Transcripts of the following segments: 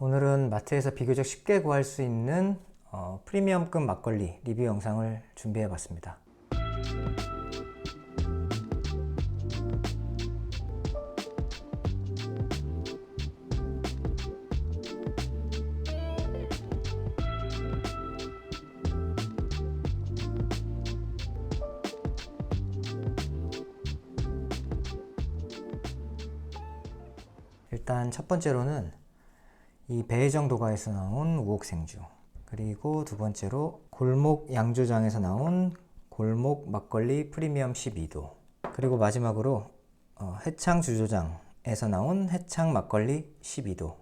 오늘은 마트에서 비교적 쉽게 구할 수 있는 어, 프리미엄급 막걸리 리뷰 영상을 준비해 봤습니다. 일단 첫 번째로는 이 배정 도가에서 나온 우옥생주. 그리고 두 번째로 골목 양조장에서 나온 골목 막걸리 프리미엄 12도. 그리고 마지막으로 어, 해창 주조장에서 나온 해창 막걸리 12도.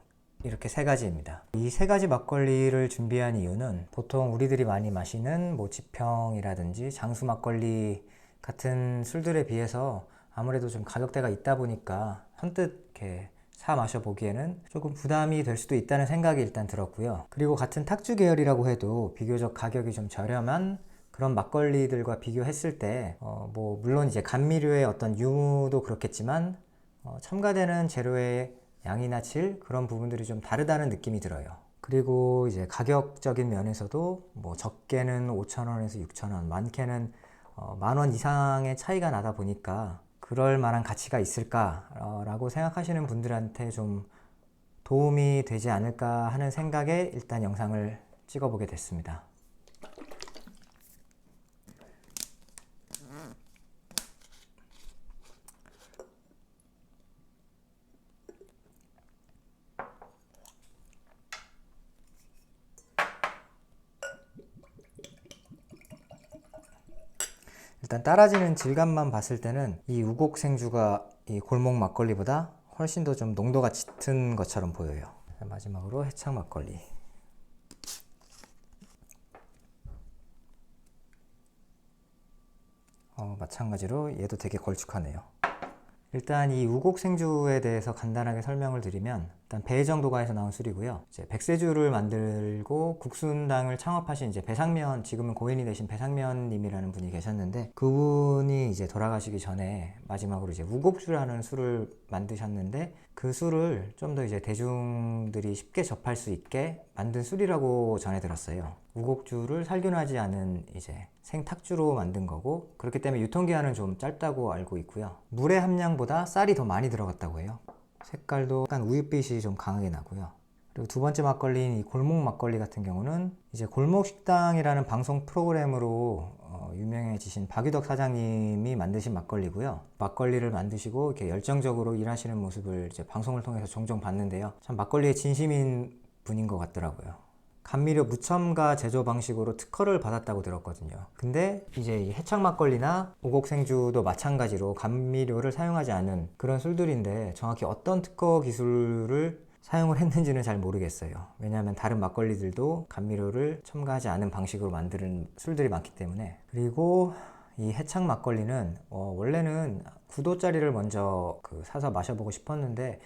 이렇게 세 가지입니다. 이 세 가지 막걸리를 준비한 이유는 보통 우리들이 많이 마시는 뭐 지평이라든지 장수 막걸리 같은 술들에 비해서 아무래도 좀 가격대가 있다 보니까 선뜻 이렇게 사 마셔보기에는 조금 부담이 될 수도 있다는 생각이 일단 들었고요. 그리고 같은 탁주 계열이라고 해도 비교적 가격이 좀 저렴한 그런 막걸리들과 비교했을 때, 어, 뭐, 물론 이제 감미료의 어떤 유무도 그렇겠지만, 어, 첨가되는 재료의 양이나 질, 그런 부분들이 좀 다르다는 느낌이 들어요. 그리고 이제 가격적인 면에서도 뭐 적게는 5,000원에서 6,000원, 많게는 어, 만원 이상의 차이가 나다 보니까 그럴 만한 가치가 있을까라고 생각하시는 분들한테 좀 도움이 되지 않을까 하는 생각에 일단 영상을 찍어보게 됐습니다. 일단 따라지는 질감만 봤을 때는 이 우곡 생주가 이 골목 막걸리보다 훨씬 더 좀 농도가 짙은 것처럼 보여요. 마지막으로 해창 막걸리. 어, 마찬가지로 얘도 되게 걸쭉하네요. 일단 이 우곡 생주에 대해서 간단하게 설명을 드리면 일단 배정 도가에서 나온 술이고요. 이제 백세주를 만들고 국순당을 창업하신 이제 배상면 지금은 고인이 되신 배상면님이라는 분이 계셨는데 그분이 이제 돌아가시기 전에 마지막으로 이제 우곡주라는 술을 만드셨는데 그 술을 좀 더 이제 대중들이 쉽게 접할 수 있게 만든 술이라고 전해 들었어요. 우곡주를 살균하지 않은 이제 생탁주로 만든 거고 그렇기 때문에 유통기한은 좀 짧다고 알고 있고요. 물의 함량보다 쌀이 더 많이 들어갔다고 해요. 색깔도 약간 우윳빛이 좀 강하게 나고요. 그리고 두 번째 막걸리인 이 골목 막걸리 같은 경우는 이제 골목 식당이라는 방송 프로그램으로 어, 유명해지신 박유덕 사장님이 만드신 막걸리고요. 막걸리를 만드시고 이렇게 열정적으로 일하시는 모습을 이제 방송을 통해서 종종 봤는데요. 참 막걸리에 진심인 분인 것 같더라고요. 감미료 무첨가 제조 방식으로 특허를 받았다고 들었거든요. 근데 이제 이 해창 막걸리나 오곡 생주도 마찬가지로 감미료를 사용하지 않은 그런 술들인데 정확히 어떤 특허 기술을 사용을 했는지는 잘 모르겠어요. 왜냐하면 다른 막걸리들도 감미료를 첨가하지 않은 방식으로 만드는 술들이 많기 때문에. 그리고 이 해창 막걸리는 어, 원래는 9도짜리를 먼저 그 사서 마셔보고 싶었는데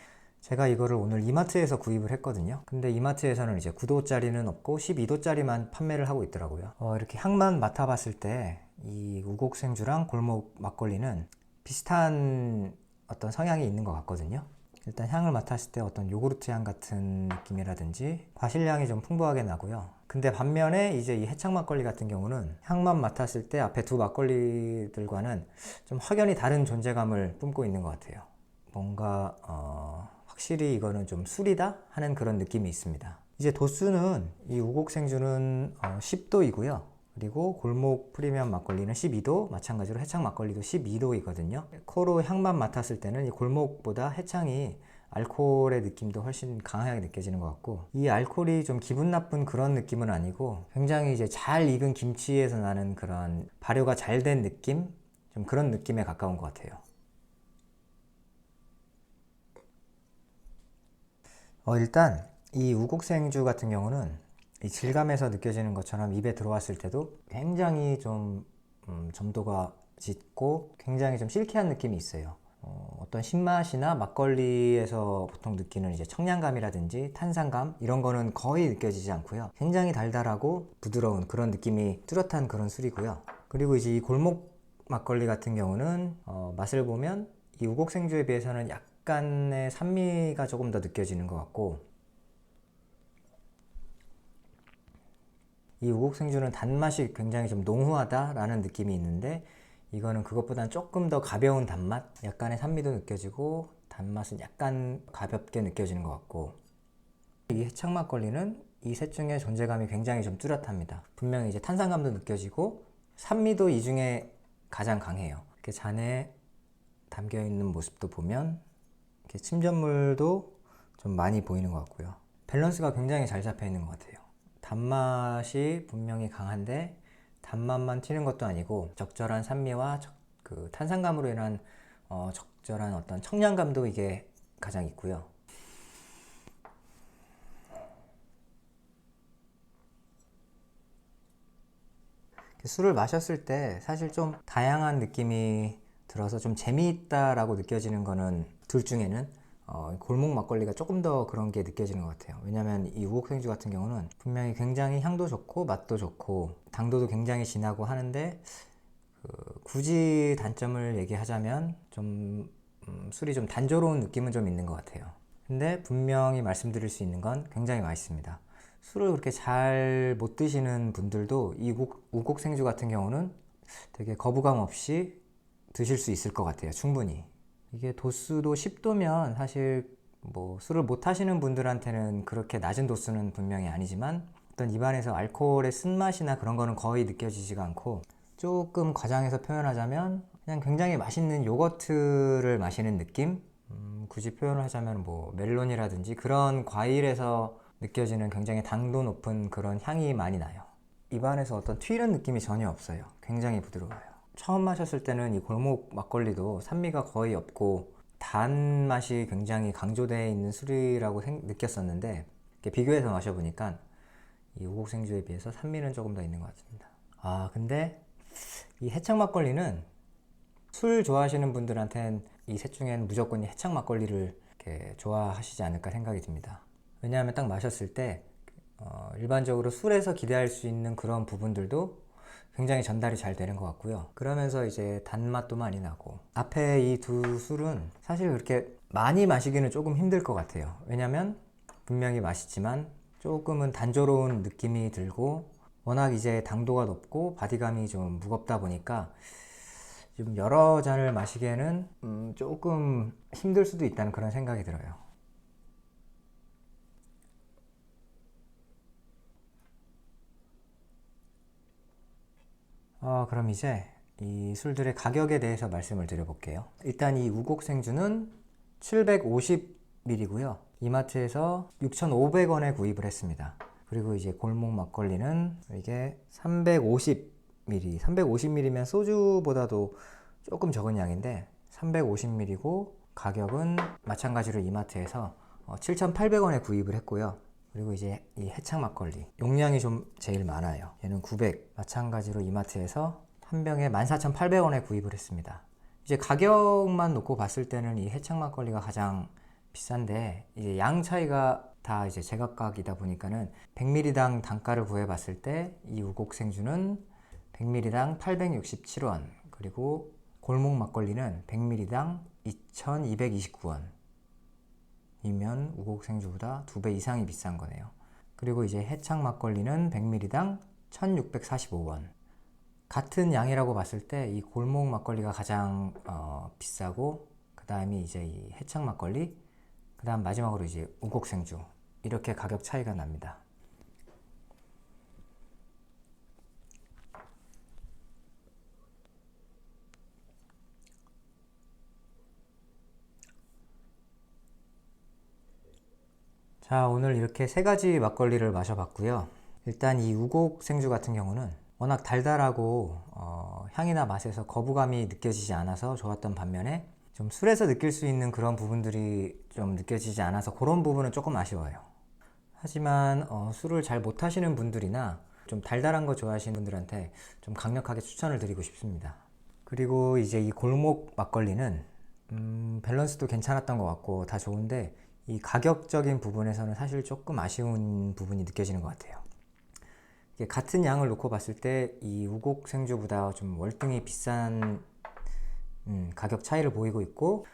제가 이거를 오늘 이마트에서 구입을 했거든요. 근데 이마트에서는 이제 9도짜리는 없고 12도짜리만 판매를 하고 있더라고요. 어, 이렇게 향만 맡아봤을 때 이 우곡생주랑 골목 막걸리는 비슷한 어떤 성향이 있는 것 같거든요. 일단 향을 맡았을 때 어떤 요구르트 향 같은 느낌이라든지 과실 향이 좀 풍부하게 나고요. 근데 반면에 이제 이 해창 막걸리 같은 경우는 향만 맡았을 때 앞에 두 막걸리들과는 좀 확연히 다른 존재감을 뿜고 있는 것 같아요. 뭔가 어, 확실히 이거는 좀 술이다 하는 그런 느낌이 있습니다. 이제 도수는 이 우곡 생주는 어, 10도이고요. 그리고 골목 프리미엄 막걸리는 12도, 마찬가지로 해창 막걸리도 12도이거든요. 코로 향만 맡았을 때는 이 골목보다 해창이 알코올의 느낌도 훨씬 강하게 느껴지는 것 같고 이 알코올이 좀 기분 나쁜 그런 느낌은 아니고 굉장히 이제 잘 익은 김치에서 나는 그런 발효가 잘 된 느낌? 좀 그런 느낌에 가까운 것 같아요. 어, 일단 이 우국생주 같은 경우는 이 질감에서 느껴지는 것처럼 입에 들어왔을 때도 굉장히 좀 음, 점도가 짙고 굉장히 좀 실키한 느낌이 있어요. 어, 떤 신맛이나 막걸리에서 보통 느끼는 이제 청량감이라든지 탄산감 이런 거는 거의 느껴지지 않고요. 굉장히 달달하고 부드러운 그런 느낌이 뚜렷한 그런 술이고요. 그리고 이제 이 골목 막걸리 같은 경우는 어, 맛을 보면 이 우곡생주에 비해서는 약 간의 산미가 조금 더 느껴지는 것 같고 이 우곡생주는 단맛이 굉장히 좀 농후하다라는 느낌이 있는데 이거는 그것보다는 조금 더 가벼운 단맛, 약간의 산미도 느껴지고 단맛은 약간 가볍게 느껴지는 것 같고 이 해창 막걸리는 이 셋 중에 존재감이 굉장히 좀 뚜렷합니다. 분명히 이제 탄산감도 느껴지고 산미도 이 중에 가장 강해요. 이렇게 잔에 담겨 있는 모습도 보면 이렇게 침전물도 좀 많이 보이는 것 같고요. 밸런스가 굉장히 잘 잡혀 있는 것 같아요. 단맛이 분명히 강한데 단맛만 튀는 것도 아니고 적절한 산미와 적- 그 탄산감으로 인한 어, 적절한 어떤 청량감도 이게 가장 있고요. 술을 마셨을 때 사실 좀 다양한 느낌이 들어서 좀 재미있다라고 느껴지는 거는 둘 중에는 어, 골목 막걸리가 조금 더 그런 게 느껴지는 것 같아요. 왜냐하면 이 우곡생주 같은 경우는 분명히 굉장히 향도 좋고 맛도 좋고 당도도 굉장히 진하고 하는데 그 굳이 단점을 얘기하자면 좀 음, 술이 좀 단조로운 느낌은 좀 있는 것 같아요. 근데 분명히 말씀드릴 수 있는 건 굉장히 맛있습니다. 술을 그렇게 잘 못 드시는 분들도 이 우곡, 우곡생주 같은 경우는 되게 거부감 없이 드실 수 있을 것 같아요. 충분히. 이게 도수도 10도면 사실 뭐 술을 못 하시는 분들한테는 그렇게 낮은 도수는 분명히 아니지만 어떤 입안에서 알코올의 쓴맛이나 그런 거는 거의 느껴지지가 않고 조금 과장해서 표현하자면 그냥 굉장히 맛있는 요거트를 마시는 느낌? 음, 굳이 표현을 하자면 뭐 멜론이라든지 그런 과일에서 느껴지는 굉장히 당도 높은 그런 향이 많이 나요. 입안에서 어떤 튀는 느낌이 전혀 없어요. 굉장히 부드러워요. 처음 마셨을 때는 이 골목 막걸리도 산미가 거의 없고 단맛이 굉장히 강조되어 있는 술이라고 생- 느꼈었는데 비교해서 마셔보니까 이 우곡생주에 비해서 산미는 조금 더 있는 것 같습니다. 아 근데 이 해창 막걸리는 술 좋아하시는 분들한테는 이셋 중엔 무조건 이 해창 막걸리를 좋아하시지 않을까 생각이 듭니다. 왜냐하면 딱 마셨을 때 어, 일반적으로 술에서 기대할 수 있는 그런 부분들도 굉장히 전달이 잘 되는 것 같고요. 그러면서 이제 단맛도 많이 나고 앞에 이 두 술은 사실 그렇게 많이 마시기는 조금 힘들 것 같아요. 왜냐하면 분명히 맛있지만 조금은 단조로운 느낌이 들고 워낙 이제 당도가 높고 바디감이 좀 무겁다 보니까 좀 여러 잔을 마시기에는 음, 조금 힘들 수도 있다는 그런 생각이 들어요. 어, 그럼 이제 이 술들의 가격에 대해서 말씀을 드려볼게요. 일단 이 우곡 생주는 750ml고요. 이마트에서 6,500원에 구입을 했습니다. 그리고 이제 골목 막걸리는 이게 350ml, 350ml면 소주보다도 조금 적은 양인데 350ml고 가격은 마찬가지로 이마트에서 7,800원에 구입을 했고요. 그리고 이제 이 해창 막걸리 용량이 좀 제일 많아요. 얘는 900 마찬가지로 이마트에서 한 병에 14,800원에 구입을 했습니다. 이제 가격만 놓고 봤을 때는 이 해창 막걸리가 가장 비싼데 이제 양 차이가 다 이제 제각각이다 보니까는 100ml당 단가를 구해 봤을 때 이 우곡 생주는 100ml당 867원 그리고 골목 막걸리는 100ml당 2,229원 이면 우곡 생주보다 두 배 이상이 비싼 거네요. 그리고 이제 해창 막걸리는 100ml당 1,645원. 같은 양이라고 봤을 때 이 골목 막걸리가 가장 어, 비싸고 그 다음이 이제 이 해창 막걸리, 그 다음 마지막으로 이제 우곡 생주 이렇게 가격 차이가 납니다. 자, 오늘 이렇게 세 가지 막걸리를 마셔봤고요. 일단 이 우곡 생주 같은 경우는 워낙 달달하고 어, 향이나 맛에서 거부감이 느껴지지 않아서 좋았던 반면에 좀 술에서 느낄 수 있는 그런 부분들이 좀 느껴지지 않아서 그런 부분은 조금 아쉬워요. 하지만 어, 술을 잘 못하시는 분들이나 좀 달달한 거 좋아하시는 분들한테 좀 강력하게 추천을 드리고 싶습니다. 그리고 이제 이 골목 막걸리는 음, 밸런스도 괜찮았던 것 같고 다 좋은데 이 가격적인 부분에서는 사실 조금 아쉬운 부분이 느껴지는 것 같아요. 같은 양을 놓고 봤을 때 이 우곡 생주보다 좀 월등히 비싼 음, 가격 차이를 보이고 있고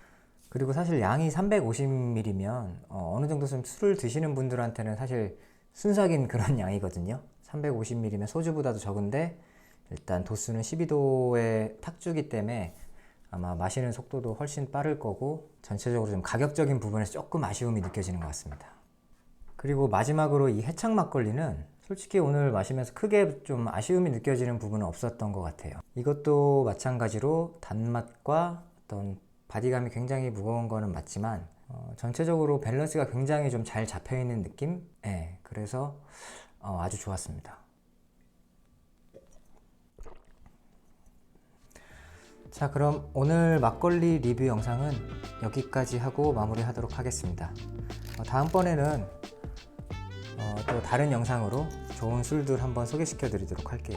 그리고 사실 양이 350ml면 어, 느 정도 좀 술을 드시는 분들한테는 사실 순삭인 그런 양이거든요. 350ml면 소주보다도 적은데 일단 도수는 12도의 탁주기 때문에 아마 마시는 속도도 훨씬 빠를 거고 전체적으로 좀 가격적인 부분에서 조금 아쉬움이 느껴지는 것 같습니다. 그리고 마지막으로 이 해창 막걸리는 솔직히 오늘 마시면서 크게 좀 아쉬움이 느껴지는 부분은 없었던 것 같아요. 이것도 마찬가지로 단맛과 어떤 바디감이 굉장히 무거운 거는 맞지만 어, 전체적으로 밸런스가 굉장히 좀 잘 잡혀 있는 느낌? 네, 그래서 어, 아주 좋았습니다. 자, 그럼 오늘 막걸리 리뷰 영상은 여기까지 하고 마무리하도록 하겠습니다. 어, 다음번에는 어, 또 다른 영상으로 좋은 술들 한번 소개시켜 드리도록 할게요.